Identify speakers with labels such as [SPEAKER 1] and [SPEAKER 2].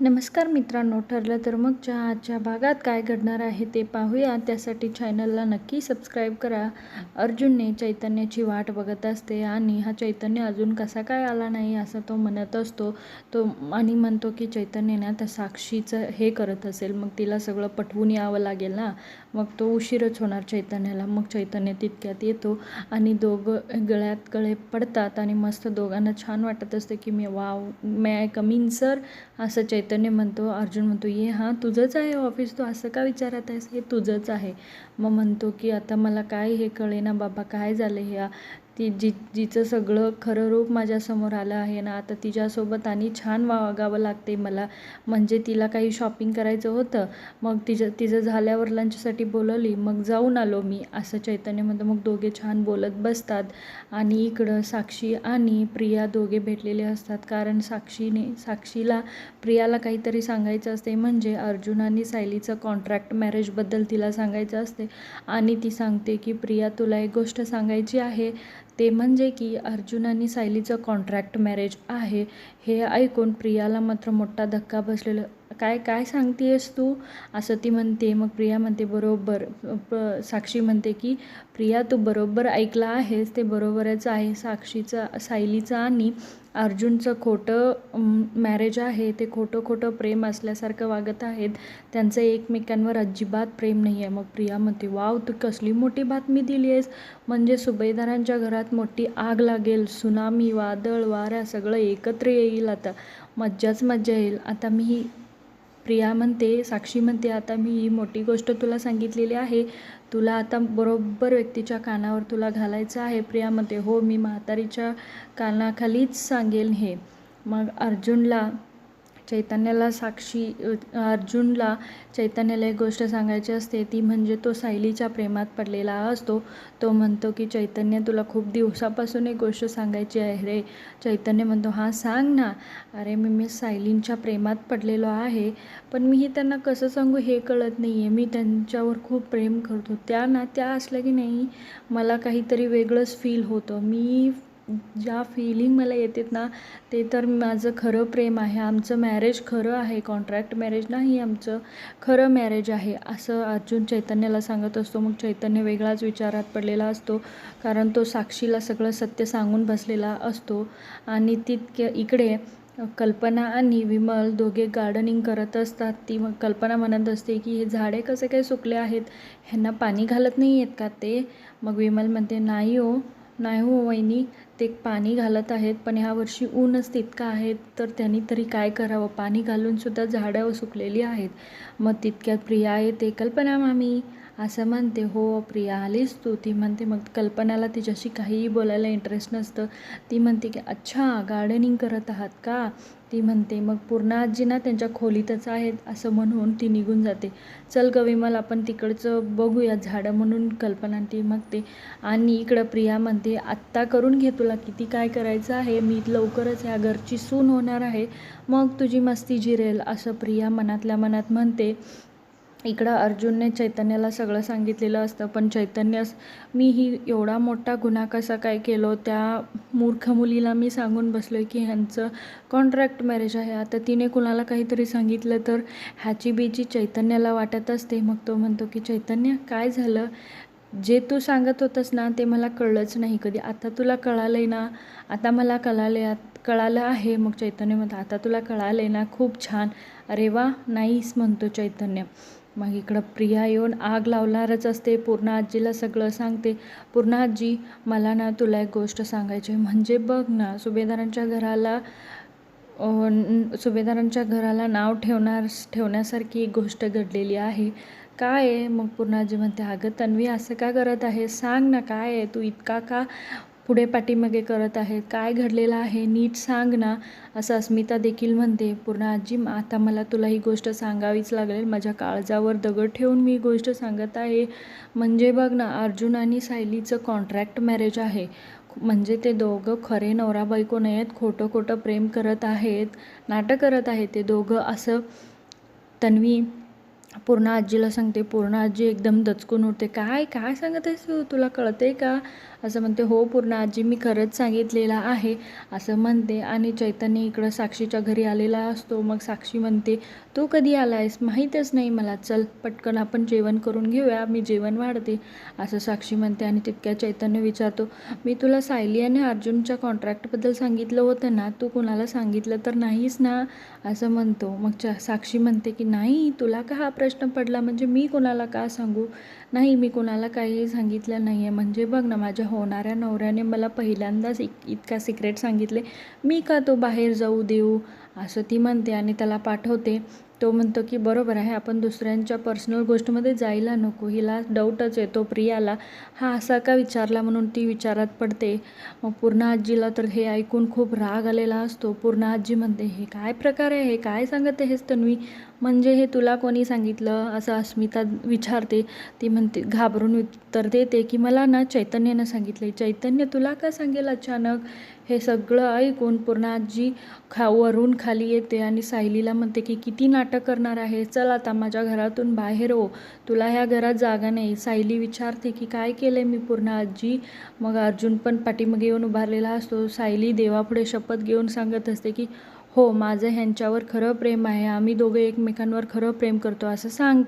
[SPEAKER 1] नमस्कार मित्रांनो ठरलं तर मग चहाच्या भागात काय घडणार आहे ते पाहूया. त्यासाठी चॅनलला नक्की सबस्क्राईब करा. अर्जुनने चैतन्याची वाट बघत असते आणि हा चैतन्य अजून कसा काय आला नाही असं तो म्हणत असतो. तो आणि म्हणतो की चैतन्यने आता साक्षीचं हे करत असेल. मग तिला सगळं पटवून यावं लागेल ना. मग तो उशीरच होणार चैतन्याला. मग चैतन्य तितक्यात येतो आणि दोघं गळ्यात गळे पडतात आणि मस्त दोघांना छान वाटत असते की मी वाव मॅ कमीन सर असं चैतन्य म्हणतो अर्जुन म्हणतो ये हां तुझंच आहे ऑफिस तू असं का विचारत आहेस? हे तुझंच आहे. मग म्हणतो की आता मला काय हे कळेना बाबा काय झालं ह्या ती जी जिचं सगळं खरं रूप माझ्यासमोर आलं आहे ना आता तिच्यासोबत आणि छान वागावं लागते मला. म्हणजे तिला काही शॉपिंग करायचं होतं मग तिचं तिचं झाल्यावर लंचसाठी बोलवली मग जाऊन आलो मी असं चैतन्य म्हणतो. मग दोघे छान बोलत बसतात. आणि इकडं साक्षी आणि प्रिया दोघे भेटलेले असतात. कारण साक्षीने साक्षीला प्रियाला काहीतरी सांगायचं असते म्हणजे अर्जुन आणि सायलीचं कॉन्ट्रॅक्ट मॅरेजबद्दल तिला सांगायचं असते आणि ती सांगते की प्रिया तुला एक गोष्ट सांगायची आहे. ते म्हणजे की अर्जुन आणि सायलीचं कॉन्ट्रॅक्ट मॅरेज आहे हे ऐकून प्रियाला मात्र मोठा धक्का बसलेला काय काय सांगते आहेस तू? असं ती म्हणते मग प्रिया म्हणते बरोबर. प साक्षी म्हणते की प्रिया तू बरोबर ऐकलं आहेस ते बरोबरच आहे. साक्षीचं सायलीचं आणि अर्जुनचं खोटं मॅरेज आहे. ते खोटं खोटं प्रेम असल्यासारखं वागत आहेत. त्यांचं एकमेकांवर अजिबात प्रेम नाही आहे मग प्रिया म्हणते वाव तू कसली मोठी बातमी दिली आहेस म्हणजे सुभेदारांच्या घरात मोठी आग लागेल. सुनामी वादळ वाऱ्या सगळं एकत्र येईल आता. मज्जाच मज्जा येईल. आता मी प्रिया म्हणते साक्षी म्हणते आता मी ही मोठी गोष्ट तुला सांगितलेली आहे. तुला आता बरोबर व्यक्तीच्या कानावर तुला घालायचं आहे. प्रिया म्हणते हो मी म्हातारीच्या कानाखालीच सांगेल हे. मग अर्जुनला चैतन्याला साक्षी अर्जुनला चैतन्याला एक गोष्ट सांगायची असते ती म्हणजे तो सायलीच्या प्रेमात पडलेला असतो. तो म्हणतो की चैतन्य तुला खूप दिवसापासून एक गोष्ट सांगायची आहे रे. चैतन्य म्हणतो हां सांग ना. अरे मी मी सायलींच्या प्रेमात पडलेलो आहे पण मी हे त्यांना कसं सांगू हे कळत नाही आहे मी त्यांच्यावर खूप प्रेम करतो. त्या ना त्या असल्या की नाही मला काहीतरी वेगळंच फील होतं. मी ज्या फिलिंग मला येतात ना ते तर माझं खरं प्रेम आहे. आमचं मॅरेज खरं आहे. कॉन्ट्रॅक्ट मॅरेज नाही आमचं. खरं मॅरेज आहे. असं अर्जुन चैतन्याला सांगत असतो. मग चैतन्य वेगळाच विचारात पडलेला असतो. कारण तो साक्षीला सगळं सत्य सांगून बसलेला असतो. आणि तितके इकडे कल्पना आणि विमल दोघे गार्डनिंग करत असतात. ती मग कल्पना म्हणत असते की हे झाडे कसे काय सुकले आहेत? ह्यांना पाणी घालत नाही आहेत का ते? मग विमल म्हणते नाही हो. नाही हो वहिनी ते पाणी घालत आहेत पण ह्यावर्षी ऊनच तितकं आहे तर त्यांनी तरी काय करावं? पाणी घालूनसुद्धा झाडं सुकलेली आहेत. मग तितक्यात प्रिया येते कल्पना मामी. असं म्हणते हो प्रिया आलीस तू? ती म्हणते मग कल्पनाला तिच्याशी काहीही बोलायला इंटरेस्ट नसतं. ती म्हणते की अच्छा गार्डनिंग करत आहात का? ती म्हणते मग पूर्ण आजी ना त्यांच्या खोलीतच आहेत असं म्हणून ती निघून जाते. चल ग विमल आपण तिकडचं बघूया झाडं म्हणून कल्पना ती मागते. आणि इकडं प्रिया म्हणते आत्ता करून घे तुला किती काय करायचं आहे मी लवकरच ह्या घरची सून होणार आहे मग तुझी मस्ती जिरेल असं प्रिया मनातल्या मनात म्हणते. इकडं अर्जुनने चैतन्याला सगळं सांगितलेलं असतं पण चैतन्य मी ही एवढा मोठा गुन्हा कसा काय केलो? त्या मूर्ख मुलीला मी सांगून बसलो आहे की ह्यांचं कॉन्ट्रॅक्ट मॅरेज आहे. आता तिने कुणाला काहीतरी सांगितलं तर ह्याची बीची चैतन्याला वाटत असते. मग तो म्हणतो की चैतन्य काय झालं? जे तू सांगत होतंस ना ते मला कळलंच नाही कधी. आता तुला कळालं आहे ना? आता मला कळाले कळालं आहे. मग चैतन्य म्हणतं आता तुला कळालं आहे ना? खूप छान. अरे वा नाहीच म्हणतो चैतन्य. मग इकडं प्रिया येऊन आग लावणारच असते. पूर्ण आजीला सगळं सांगते. पूर्ण आजी मला ना तुला एक गोष्ट सांगायची म्हणजे बघ ना सुभेदारांच्या घराला सुभेदारांच्या घराला नाव ठेवणार ठेवण्यासारखी एक गोष्ट घडलेली आहे. काय आहे? मग पूर्ण आजी म्हणते अगं तन्वी असं का करत आहे? सांग ना काय आहे? तू इतका का पुढे पाठीमागे करत आहेत. काय घडलेलं आहे नीट सांग ना असं अस्मिता देखील म्हणते. पूर्ण आजी आता मला तुला ही गोष्ट सांगावीच लागेल. माझ्या काळजावर दगड ठेवून मी गोष्ट सांगत आहे. म्हणजे बघ ना अर्जुन आणि सायलीचं कॉन्ट्रॅक्ट मॅरेज आहे. म्हणजे ते दोघं खरे नवरा बायको नाही आहेत खोटं खोटं प्रेम करत आहेत नाटक करत आहेत. ते दोघं असं तन्वी पूर्ण आजीला सांगते. पूर्ण आजी एकदम दचकून उठते. काय काय सांगत आहेस तू? तुला कळते का? असं म्हणते हो पूर्ण आजी मी खरंच सांगितलेलं आहे. असं म्हणते आणि चैतन्य इकडं साक्षीच्या घरी आलेला असतो. मग साक्षी म्हणते तू कधी आला आहेस माहीतच नाही मला. चल पटकन आपण जेवण करून घेऊया. मी जेवण वाढते. असं साक्षी म्हणते आणि तितक्या चैतन्य विचारतो मी तुला सायली आणि अर्जुनच्या कॉन्ट्रॅक्टबद्दल सांगितलं होतं ना? तू कुणाला सांगितलं तर नाहीस ना? असं म्हणतो. मग चा साक्षी म्हणते की नाही तुला का हा प्रश्न पडला? म्हणजे मी कोणाला का सांगू? नाही मी कोणाला काही सांगितलं नाही आहे म्हणजे बघ ना माझ्या होणाऱ्या नवऱ्याने मला पहिल्यांदाच इत इतका सिक्रेट सांगितले मी का तो बाहेर जाऊ देऊ? असं ती म्हणते आणि त्याला पाठवते. तो म्हणतो की बरोबर आहे आपण दुसऱ्यांच्या पर्सनल गोष्टीमध्ये जायला नको. हिला डाऊटच येतो प्रियाला. हा असा का विचारला? म्हणून ती विचारात पडते. मग पूर्ण आजीला तर हे ऐकून खूप राग आलेला असतो. पूर्ण आजी म्हणते हे काय प्रकार आहे? हे काय सांगत आहेस तन्वी? म्हणजे हे तुला कोणी सांगितलं? असं अस्मिता विचारते. ती म्हणते घाबरून उत्तर देते की मला ना चैतन्यानं सांगितले चैतन्य तुला का सांगेल अचानक? हे सगळं ऐकून पूर्ण आजी खा वरून खाली येते आणि सायलीला म्हणते की किती नाटक करणार आहे. चल आता माझ्या घरातून बाहेर हो. तुला ह्या घरात जागा नाही. सायली विचारते की काय केलं मी पूर्ण आजी? मग अर्जुन पण पाठीमागे येऊन उभारलेला असतो. सायली देवापुढे शपथ घेऊन सांगत असते की हो माझं ह्यांच्यावर खरं प्रेम आहे. आम्ही दोघे एकमेकांवर खरं प्रेम करतो. असं सांग